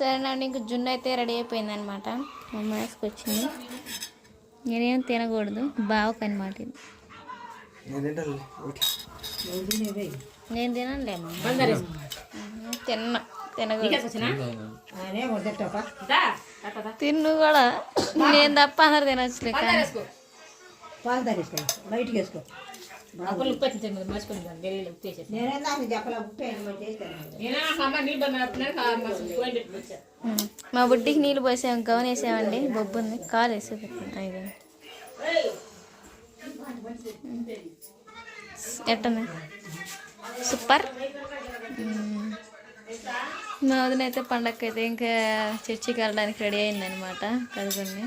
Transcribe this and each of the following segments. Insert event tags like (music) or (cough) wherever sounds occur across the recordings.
సరేనండి ఇంక జున్ను అయితే రెడీ అయిపోయింది అనమాట మా అమ్మ వేసుకొచ్చింది నేనేం తినకూడదు. బావకు అనమాట ఇది. నేను తినలేమా తిన్నా. తినకూడదు. తిన్ను కూడా. నేను తప్ప అందరు బయటికి వేసుకో. అప్పుడు ఉప్పు వచ్చింది మర్చిపోయింది ఉప్పు మా బుడ్డికి నీళ్ళు పోసాం గౌన్ వేసామండి. బొబ్బు ఉంది కాలు వేసి ఇది ఎట్టుంది సూపర్. మా వదిన అయితే పండగకి అయితే ఇంకా చర్చికి వెళ్ళడానికి రెడీ అయిందనమాట కదుగుండి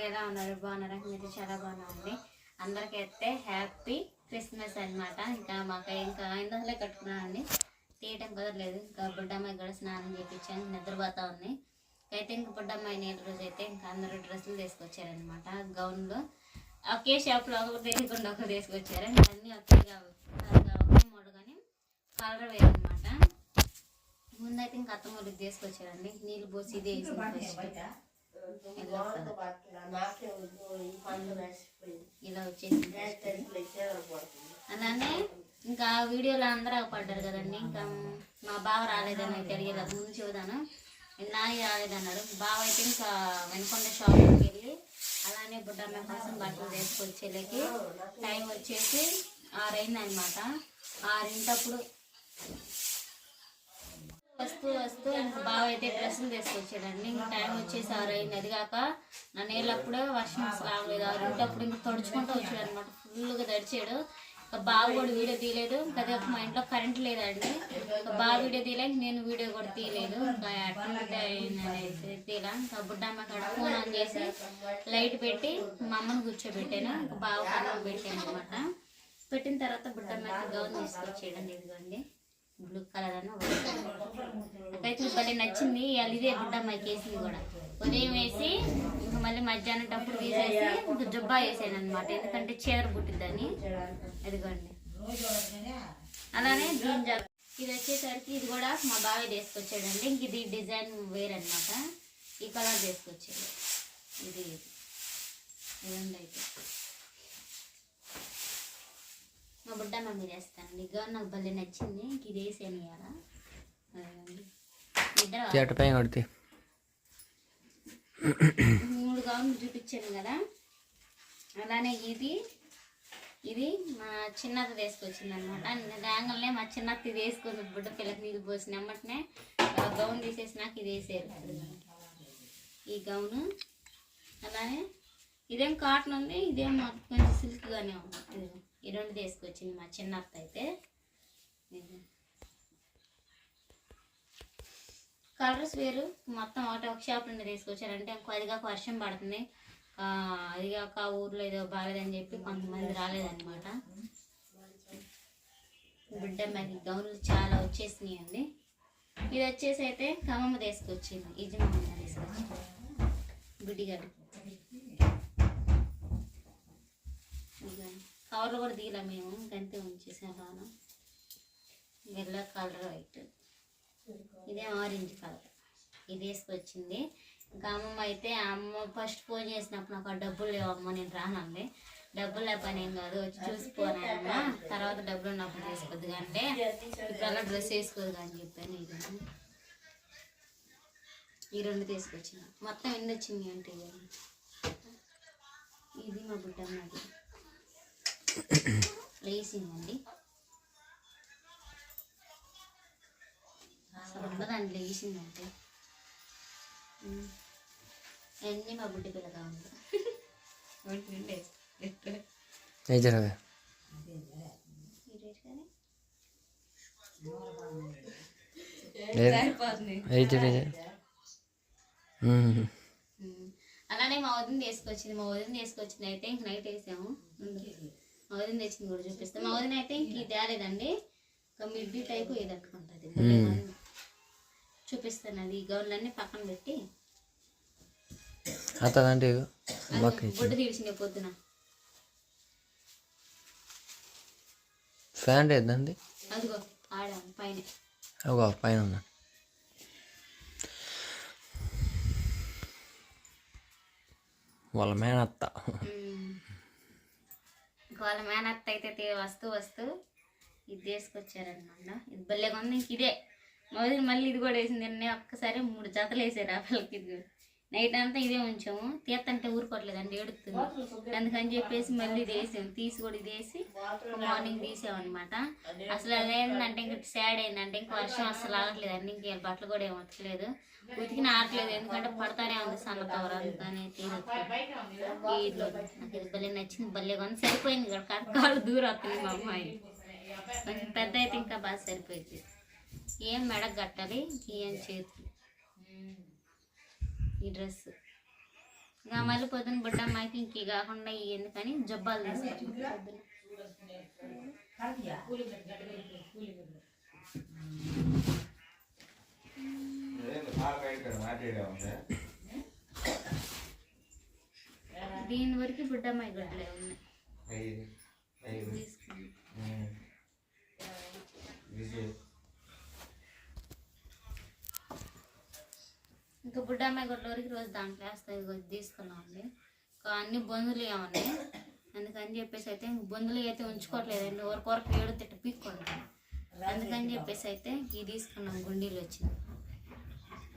అందరూ ఎలా ఉన్నారు? బాగున్నారా? మీరు చాలా బాగున్నారండి. అందరికీ అయితే హ్యాపీ క్రిస్మస్ అన్నమాట. ఇంకా మాకు ఇంకా ఐదు వందలే కట్టుకున్నానండి. తీయటం కుదరలేదు. ఇంకా బుడ్డమ్మాయి కూడా స్నానం చేయించాను నిద్రపోతా ఉంది. అయితే ఇంకా బుడ్డమ్మాయి నేటి రోజు అయితే ఇంకా అందరూ డ్రెస్సులు తీసుకొచ్చారనమాట గౌన్లు. ఒకే షాప్లో ఒకరు తెలియకుండా ఒకరు తీసుకొచ్చారు. ఇంకా అన్నీ ఒకేగా ఒకే మోడు కానీ కలర్ వేయనమాట ముందైతే ఇంకా అత్తమ్మూరికి తీసుకొచ్చారండి. నీళ్ళు పోసి ఇదే వేసింది ఫస్ట్ ఇలా వచ్చేసింది. అలానే ఇంకా వీడియోలో అందరూ పడ్డారు కదండి. ఇంకా మా బావ రాలేదని తెలియలేదు ముందు చూదాను నాని రాలేదన్నాడు. బావ అయితే ఇంకా వెనుకొండ షాప్కి వెళ్ళి అలానే బుడ్డమ్మ కోసం బట్టలు తీసుకొచ్చేళ్ళకి టైం వచ్చేసి ఆరైంది అనమాట ఆరింటప్పుడు వస్తూ వస్తూ ఇంకా బావ అయితే డ్రెస్సులు తీసుకొచ్చాడండి ఇంకా టైం వచ్చేసి ఆరైంది అది కాక నా నీళ్ళప్పుడే వర్షం అసలు ఆరు అప్పుడు ఇంకా తడుచుకుంటూ వచ్చాడు అనమాట ఫుల్గా తడిచాడు. ఇంకా బావ కూడా వీడియో తీయలేదు. ఇంకా మా ఇంట్లో కరెంట్ లేదండి. ఇంకా బావ వీడియో తీయలేదు నేను వీడియో కూడా తీయలేదు. ఇంకా అట్లా తీలా ఇంకా బుడ్డమ్మ కాడ ఫోన్ ఆన్ చేసి లైట్ పెట్టి మా అమ్మను కూర్చోబెట్టాను. ఇంకా బావ పెట్టాను అనమాట పెట్టిన తర్వాత బుడ్డమ్మకి గౌన్ తీసుకొచ్చేయండి ఇదిగోండి. బ్లూ కలర్ అని నాకైతే భలే నచ్చింది ఇవాళ ఇదే బుడ్డమ్మాయికి వేసింది కూడా. ఉదయం వేసి ఇంకా మళ్ళీ మధ్యాహ్నం టప్పుడు తీసేసి ఇంకా జుబ్బా వేసాను అనమాట ఎందుకంటే చీర పుట్టిద్దని అదిగోండి అలానే దీని జాబ్ ఇది వచ్చేసరికి ఇది కూడా మా బావి తీసుకొచ్చాడండి. ఇంక ఇది డిజైన్ వేర్ ఈ కలర్ తీసుకొచ్చాడు. ఇది ఇదండి అయితే మా బుడ్డ మమ్మీ చేస్తానండి గౌన్ నాకు భలే నచ్చింది. ఇంక ఇది. ఇద్దరు చేట పైన కొడితే మూడు గౌన్లు చూపించాను కదా. అలానే ఇది. ఇది మా చిన్నది వేసుకొచ్చింది అనమాట రాగలనే మా చిన్నత్త ఇది వేసుకుంది బుడ్డ పిల్లకి నీళ్ళు పోసిన అమ్మటనే ఆ గౌన్ తీసేసి నాకు ఇది వేసారు ఈ గౌను. అలానే ఇదేం కాటన్ ఉంది ఇదేం కొంచెం సిల్క్గానే ఉంది. ఈ రెండు తీసుకొచ్చింది మా చిన్నత్త అయితే. కలర్స్ వేరు. మొత్తం ఒకటి ఒక షాప్ నుండి తీసుకొచ్చారంటే ఇంకో అదిగాక వర్షం పడుతుంది. అదిగాక ఆ ఊర్లో ఏదో బాగాలేదని చెప్పి కొంతమంది రాలేదన్నమాట. బిడ్డ మాకు గౌన్లు చాలా వచ్చేసినాయి అండి. ఇది వచ్చేసి అయితే కమ్మమ్మ తీసుకొచ్చింది. ఇజమ్మ తీసుకొచ్చింది. బిడ్డిగాడు కవర్లు కూడా తీయలే మేము ఇంకంతే ఉంచేసాం బాగా ఎల్లో కలర్ వైట్. ఇదే ఆరెంజ్ కలర్. ఇది వేసుకొచ్చింది. ఇంకా అమ్మమ్మ అయితే అమ్మ ఫస్ట్ ఫోన్ చేసినప్పుడు నాకు డబ్బులు లేవు అమ్మ నేను రానండి డబ్బులు లేకపోయినా ఏం కాదు వచ్చి చూసిపోనాయమ్మ తర్వాత డబ్బులు ఉన్నప్పుడు తీసుకోద్దు అంటే ఇప్పుడు డ్రెస్ వేసుకోదు అని చెప్పాను ఇది ఈ రెండు తీసుకొచ్చిన. మొత్తం ఎన్ని వచ్చింది అంటే ఇది మా బుట్టమ్మది లేసిందండి అసలు ఉండదండి లేచిందంటే. అన్నీ మా బుడ్డి పిల్లగా ఉంది. అలానే మా వదిన తీసుకొచ్చింది మా వదిన తీసుకొచ్చింది అయితే ఇంక నైట్ వేసాము. మా వదిన తెచ్చింది కూడా చూపిస్తాం. మా వదిన అయితే ఇంక ఇది తేలేదండి. ఒక మిడ్డీ టైపు ఇది అనుకుంటుంది చూపిస్తాను అది. గౌన్లన్నీ పక్కన పెట్టి. అతదంటే బొడ్డు తీసిండే పొద్దున. ఫ్యాంట్ ఏదండి? అదిగో ఆడాను పైన. అగో పైన ఉన్నా వాళ్ళ మేనత్త. వాళ్ళ మేనత్త అయితే వస్తూ వస్తూ ఇది తీసుకొచ్చారనమాట ఇది భలేగా ఉంది ఇంక ఇదే. మొదటి మళ్ళీ ఇది కూడా వేసింది. అన్నీ ఒక్కసారి మూడు జతలు వేసారు ఆ పిల్లకి. ఇది నైట్ అంతా ఇదే ఉంచాము. తీత్తంటే ఊరుకోవట్లేదండి ఏడుతుంది. అందుకని చెప్పేసి మళ్ళీ ఇది వేసాము తీసి కూడా ఇది వేసి మార్నింగ్ తీసామన్నమాట. అసలు అదేంటంటే ఇంక సాడ్ అయిందంటే ఇంక వర్షం అసలు ఆగట్లేదండి. ఇంక బట్టలు కూడా ఏం ఉతకలేదు. ఉతికిన ఆడట్లేదు ఎందుకంటే పడతానే ఉంది సన్న కవర్ అందుకని నాకు భలే నచ్చింది. భలే కొని సరిపోయింది ఇక్కడ కాదు దూరం వస్తుంది మా అమ్మాయి. కొంచెం పెద్ద అయితే ఇంకా బాగా సరిపోయింది. ఏం మెడకు కట్టాలి? ఏం చేతులు ఈ డ్రెస్. ఇంకా మళ్ళీ పొద్దున బుడ్డ అమ్మాయికి ఇంక కాకుండా ఎందుకని జబ్బాలు పొద్దున దీని వరకు బుడ్డ అమ్మాయి గడ్డలే ఉన్నాయి. తీసుకున్నాం ఇంకా బుడ్డ అమ్మాయి వరకు రోజు దాంట్లో వేస్తాయి తీసుకున్నామండి తీసుకున్నాం అండి. ఇంకా అన్ని బొందులు ఏమన్నాయి? అందుకని చెప్పేసి అయితే బొందులు అయితే ఉంచుకోవట్లేదండి ఎవరి ఏడు తిట్ట పీక్కుంటాం అందుకని చెప్పేసి అయితే ఇది తీసుకున్నాం గుండీలు వచ్చింది.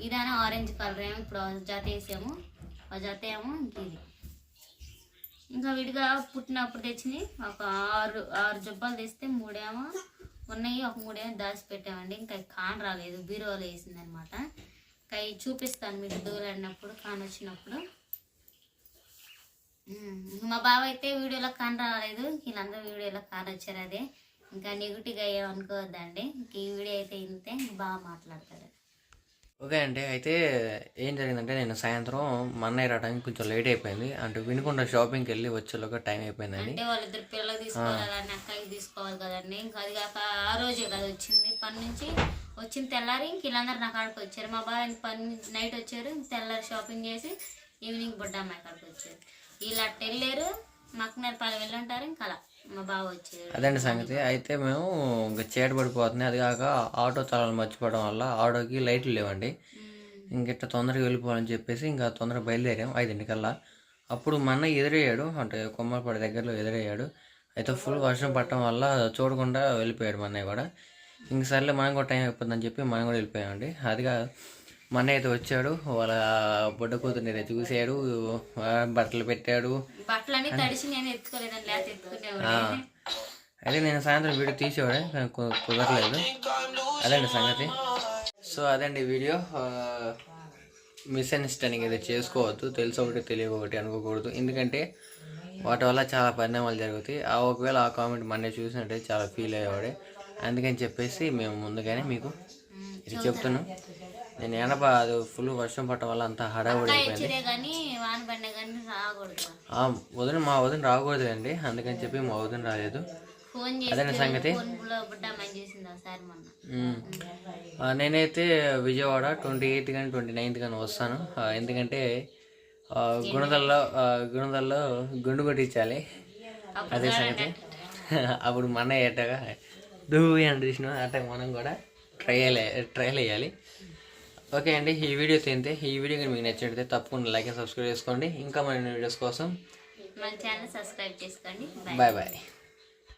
ఇదానే ఆరెంజ్ కలర్ ఏమో ఇప్పుడు జత వేసాము. ఆ జత ఏమో ఇంక ఇది. ఇంకా విడిగా పుట్టినప్పుడు తెచ్చింది. ఒక ఆరు ఆరు జబ్బాలు తెస్తే మూడేమో ఉన్నాయి. ఒక మూడేమో దాచి పెట్టామండి ఇంకా కాన్ రాలేదు. బీరువాలో వేసింది అనమాట కై చూపిస్తాను మీకు దూరడినప్పుడు కానొచ్చినప్పుడు. మా బావ అయితే వీడియోలో కాన్ రాలేదు వీళ్ళందరూ వీడియోలో కానొచ్చారు అదే. ఇంకా నెగిటివ్గా ఏమనుకోవద్దండి. ఇంక ఈ వీడియో అయితే ఇంతే బాగా మాట్లాడతారు ఓకే అండి. అయితే ఏం జరిగిందంటే నేను సాయంత్రం మా అన్నయ్య రావడానికి కొంచెం లేట్ అయిపోయింది. అంటే వినుకొండ షాపింగ్కి వెళ్ళి వచ్చేలోగా టైం అయిపోయిందండి. అంటే వాళ్ళిద్దరు పిల్లలు తీసుకోవాలని అక్కకి తీసుకోవాలి కదండి. ఇంకా అది కాక ఆ రోజే కదా వచ్చింది. పని నుంచి వచ్చిన తెల్లారి ఇంక వీళ్ళందరూ నా కాడికి వచ్చారు. మా బావ పని నైట్ వచ్చారు. తెల్లారి షాపింగ్ చేసి ఈవినింగ్ బుడ్డ అమ్మాయి కాడికి వచ్చారు. వీళ్ళు అట్ట వెళ్ళారు. మక్కనర్ పాలు వెళ్ళి ఉంటారు. ఇంకా అలా. అదండి సంగతి. అయితే మేము ఇంకా చీట పడిపోతుంది అది కాక ఆటో తాళాలు మర్చిపోవడం వల్ల ఆటోకి లైట్లు లేవండి. ఇంకిట్ట తొందరగా వెళ్ళిపోవాలని చెప్పేసి ఇంకా తొందరగా బయలుదేరాం ఐదింటికల్లా. అప్పుడు మా అన్న ఎదురయ్యాడు. అంటే కొమ్మలపాడి దగ్గరలో ఎదురయ్యాడు. అయితే ఫుల్ వర్షం పట్టడం వల్ల చూడకుండా వెళ్ళిపోయాడు మా అన్నయ్య కూడా. ఇంక సర్లే మనం కూడా టైం అయిపోతుందని చెప్పి మనం కూడా వెళ్ళిపోయామండి. అదిగా మా అన్నయ్య అయితే వచ్చాడు వాళ్ళ బుడ్డ కూతుర్ని అయితే చూశాడు ఆ, బట్టలు పెట్టాడు. తడిసి నేను నేను సాయంత్రం వీడియో తీసేవాడే కుదరలేదు. అదండి సంగతి. సో అదండి వీడియో. మిస్అండర్స్టాండింగ్ అయితే చేసుకోవద్దు తెలిసి ఒకటి తెలియక ఒకటి అనుకోకూడదు. ఎందుకంటే వాటి వల్ల చాలా పరిణామాలు జరుగుతాయి. ఆ ఒకవేళ ఆ కామెంట్ మొన్నే చూసినట్టే చాలా ఫీల్ అయ్యేవాడే. అందుకని చెప్పేసి మేము ముందుగానే మీకు ఇది చెప్తున్నాం. నేను ఎనభ అది ఫుల్ వర్షం పట్టడం వల్ల అంతా హడావుడి అయిపోయింది. వదిన మా వదిన రాకూడదు అండి అందుకని చెప్పి మా వదిన రాలేదు. చేసి సంగతి. నేనైతే విజయవాడ ట్వంటీ ఎయిత్ కానీ ట్వంటీ నైన్త్ కానీ వస్తాను. ఎందుకంటే గుణదల్లో గుణదల్లో గుండు కొట్టించాలి. అదే సంగతి. (laughs) అప్పుడు మన ఏటగా దూ అని చూసిన అట్లా మనం కూడా ట్రయల్ ట్రయల్ వేయాలి. ఓకే అండి ఈ వీడియో తింటే ఈ వీడియో కానీ మీకు నచ్చినట్లయితే తప్పకుండా లైక్ అండ్ సబ్స్క్రైబ్ చేసుకోండి. ఇంకా మన వీడియోస్ కోసం మన ఛానల్ సబ్స్క్రైబ్ చేసుకోండి. Bye bye bye.